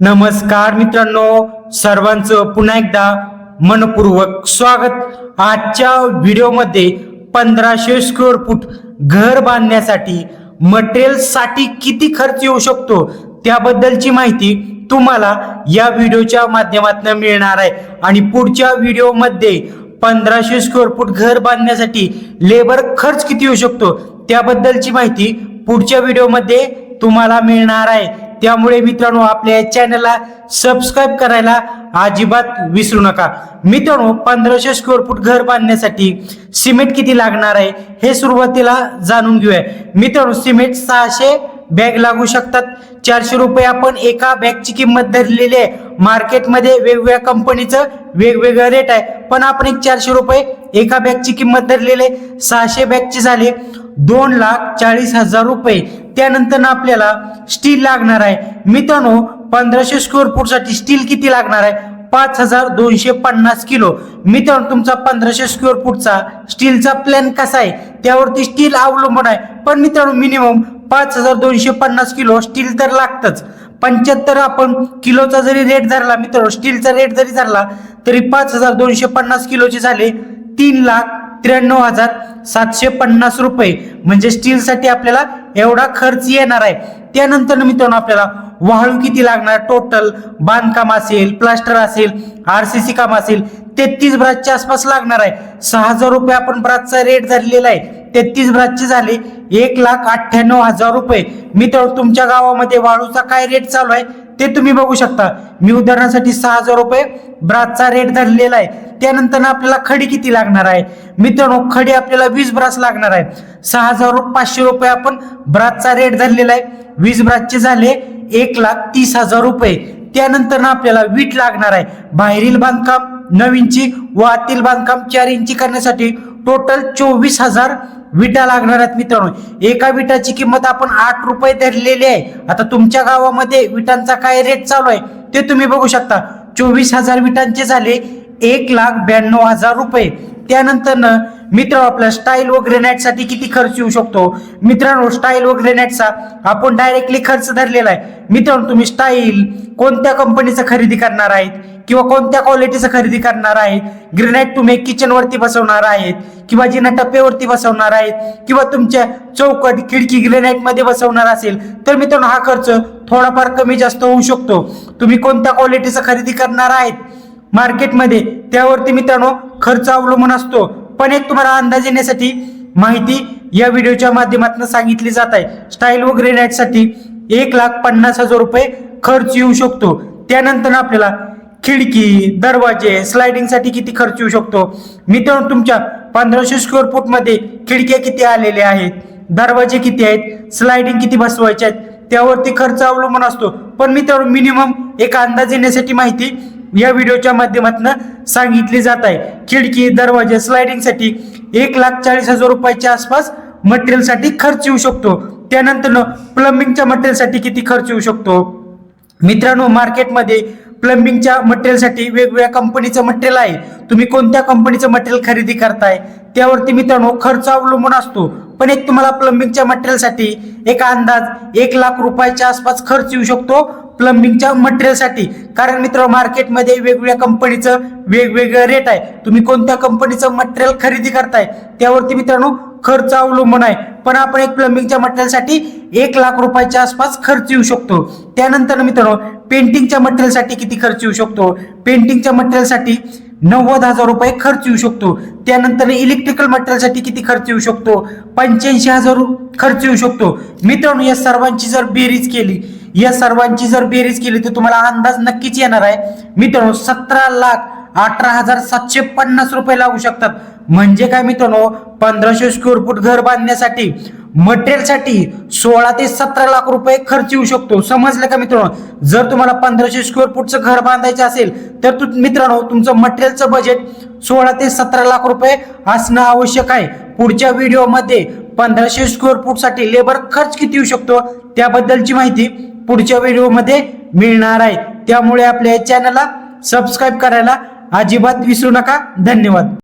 नमस्कार मित्रांनो सर्वांचं पुन्हा एकदा मनपूर्वक स्वागत. आजच्या व्हिडिओमध्ये पंधराशे स्क्वेअर फूट घर बांधण्यासाठी मटेरियलसाठी किती खर्च येऊ शकतो त्याबद्दलची माहिती तुम्हाला या व्हिडिओच्या माध्यमातून मिळणार आहे. आणि पुढच्या व्हिडिओमध्ये पंधराशे स्क्वेअर फूट घर बांधण्यासाठी लेबर खर्च किती येऊ शकतो त्याबद्दलची माहिती पुढच्या व्हिडिओमध्ये तुम्हाला मिळणार आहे. त्यामुळे मित्रांनो आपल्या या चॅनलला सबस्क्राईब करायला अजिबात विसरू नका. मित्रांनो पंधराशे स्क्वेअर फूट घर बांधण्यासाठी सिमेंट किती लागणार आहे हे सुरुवातीला जाणून घेऊया. मित्रांनो सिमेंट सहाशे बॅग लागू शकतात. चारशे रुपये आपण एका बॅगची किंमत धरलेली आहे. मार्केटमध्ये वेगवेगळ्या कंपनीचं वेगवेगळं रेट आहे. पण आपण एक चारशे रुपये एका बॅगची किंमत धरलेली आहे. सहाशे बॅगची झाली. दोन लाख चाळीस हजार रुपये. त्यानंतर आपल्याला स्टील लागणार आहे. मित्रांनो पंधराशे स्क्वेअर फूटसाठी स्टील किती लागणार आहे? पाच हजार दोनशे पन्नास किलो. मित्रांनो तुमचा पंधराशे स्क्वेअर फूटचा स्टीलचा प्लॅन कसा आहे? त्यावरती स्टील अवलंबून आहे. पण मित्रांनो मिनिमम पाच हजार दोनशे पन्नास किलो स्टील तर लागतंच. पंच्याहत्तर आपण किलोचा जरी रेट धरला मित्रांनो स्टीलचा रेट जरी धरला तरी पाच हजार दोनशे पन्नास किलोचे झाले तीन लाख त्र्याण्णव हजार सातशे पन्नास रुपये. म्हणजे स्टीलसाठी आपल्याला एवढा खर्च येणार आहे. त्यानंतर मित्रांनो आपल्याला वाळू किती लागणार? टोटल बांधकाम असेल प्लास्टर असेल आर सी सी काम असेल तेहतीस ब्रासच्या आसपास लागणार आहे. सहा हजार रुपये आपण ब्रासचा रेट धरलेला आहे. तेहतीस ब्रासचे झाले. एक लाख अठ्ठ्याण्णव हजार रुपये. मित्र तुमच्या गावामध्ये वाळूचा काय रेट चालू आहे ते तुम्ही बघू शकता. मी उदाहरणासाठी सहा हजार रुपये ब्रासचा रेट धरलेला आहे. त्यानंतर आपल्याला खडी किती लागणार आहे? मित्रांनो खडी आपल्याला वीस ब्रास लागणार आहे. सहा हजार पाचशे रुपये आपण ब्रासचा रेट धरलेला आहे. वीस ब्रासचे झाले एक लाख तीस हजार रुपये. त्यानंतर आपल्याला वीट लागणार आहे. बाहेरील बांधकाम नऊ इंची व आतील बांधकाम चार इंची करण्यासाठी टोटल चोवीस हजार विटा लागणार आहेत मित्रांनो. एका विटाची किंमत आपण आठ रुपये धरलेली आहे. आता तुमच्या गावामध्ये विटांचा काय रेट चालू आहे ते तुम्ही बघू शकता. चोवीस हजार विटांचे झाले एक लाख ब्याण्णव हजार रुपये. त्यानंतर मित्र आपल्या स्टाईल व ग्रेनाईटसाठी किती खर्च येऊ शकतो? मित्रांनो स्टाईल व ग्रेनाईटचा आपण डायरेक्टली खर्च धरलेला आहे. मित्रांनो तुम्ही स्टाईल कोणत्या कंपनीचं खरेदी करणार आहेत? किंवा कोणत्या क्वालिटीचं खरेदी करणार आहेत? ग्रेनाईट तुम्ही किचनवरती बसवणार आहेत किंवा जिना टप्प्यावरती बसवणार आहेत किंवा तुमच्या चौकट खिडकी ग्रेनाईटमध्ये बसवणार असेल तर मित्रांनो हा खर्च थोडाफार कमी जास्त होऊ शकतो. तुम्ही कोणत्या क्वालिटीचं खरेदी करणार आहेत? मार्केटमध्ये त्यावरती मित्रांनो खर्च अवलंबून असतो. पण एक तुम्हाला अंदाज येण्यासाठी माहिती या व्हिडिओच्या माध्यमातून सांगितली जात आहे. स्टाईल व ग्रेनाईटसाठी एक लाख पन्नास हजार रुपये खर्च येऊ शकतो. त्यानंतर आपल्याला खिडकी दरवाजे स्लायडिंगसाठी किती खर्च येऊ शकतो? मित्रांनो तुमच्या पंधराशे स्क्वेअर फूटमध्ये खिडक्या किती आलेल्या आहेत? दरवाजे किती आहेत? स्लायडिंग किती बसवायचे आहेत? त्यावरती खर्च अवलंबून असतो. पण मित्रांनो मिनिमम एक अंदाज येण्यासाठी माहिती या व्हिडिओच्या माध्यमातून सांगितली जात आहे. खिडकी दरवाजे स्लायडिंगसाठी एक लाख चाळीस हजार रुपयाच्या आसपास मटेरियलसाठी खर्च येऊ शकतो. त्यानंतर प्लंबिंगच्या मटेरियलसाठी किती खर्च येऊ शकतो? मित्रांनो मार्केटमध्ये प्लंबिंगच्या मटेरियलसाठी वेगवेगळ्या कंपनीचं मटेरियल आहे. तुम्ही कोणत्या कंपनीचं मटेरियल खरेदी करताय? त्यावरती मित्रांनो खर्च अवलंबून असतो. पण एक तुम्हाला प्लंबिंगच्या मटेरियलसाठी एक अंदाज एक लाख रुपयाच्या आसपास खर्च येऊ शकतो प्लंबिंगच्या मटेरियलसाठी कारण मित्र मार्केटमध्ये वेगवेगळ्या कंपनीचं वेगवेगळं रेट आहे. तुम्ही कोणत्या कंपनीचं मटेरियल खरेदी करताय? त्यावरती मित्रांनो खर्च अवलंबून आहे. पण आपण एक प्लंबिंगच्या मटेरियलसाठी एक लाख रुपयाच्या आसपास खर्च येऊ शकतो. त्यानंतर मित्रांनो पेंटिंगच्या मटेरियलसाठी किती खर्च येऊ शकतो? पेंटिंगच्या मटेरियलसाठी नव्वद हजार रुपये खर्च येऊ शकतो. त्यानंतर इलेक्ट्रिकल मटेरियलसाठी किती खर्च येऊ शकतो? पंच्याऐंशी हजार खर्च येऊ शकतो. मित्रांनो या सर्वांची जर बेरीज केली या सर्वांची जर बेरीज केली तर तुम्हाला अंदाज नक्कीच येणार आहे. मित्रांनो सतरा लाख अठरा हजार सातशे पन्नास रुपये लागू शकतात. म्हणजे काय मित्रांनो पंधराशे स्क्वेअर फूट घर बांधण्यासाठी मटेरियलसाठी सोळा ते सतरा लाख रुपये खर्च येऊ शकतो. समजलं का मित्रांनो? जर तुम्हाला पंधराशे स्क्वेअर फूटचं घर बांधायचं असेल तर तू मित्रांनो तुमचं मटेरियलचं बजेट सोळा ते सतरा लाख रुपये असणं आवश्यक आहे. पुढच्या व्हिडिओमध्ये पंधराशे स्क्वेअर फूटसाठी लेबर खर्च किती येऊ शकतो त्याबद्दलची माहिती पुढच्या व्हिडिओमध्ये मिळणार आहे. त्यामुळे आपल्या चॅनलला सबस्क्राईब करायला अजिबात विसरू नका. धन्यवाद.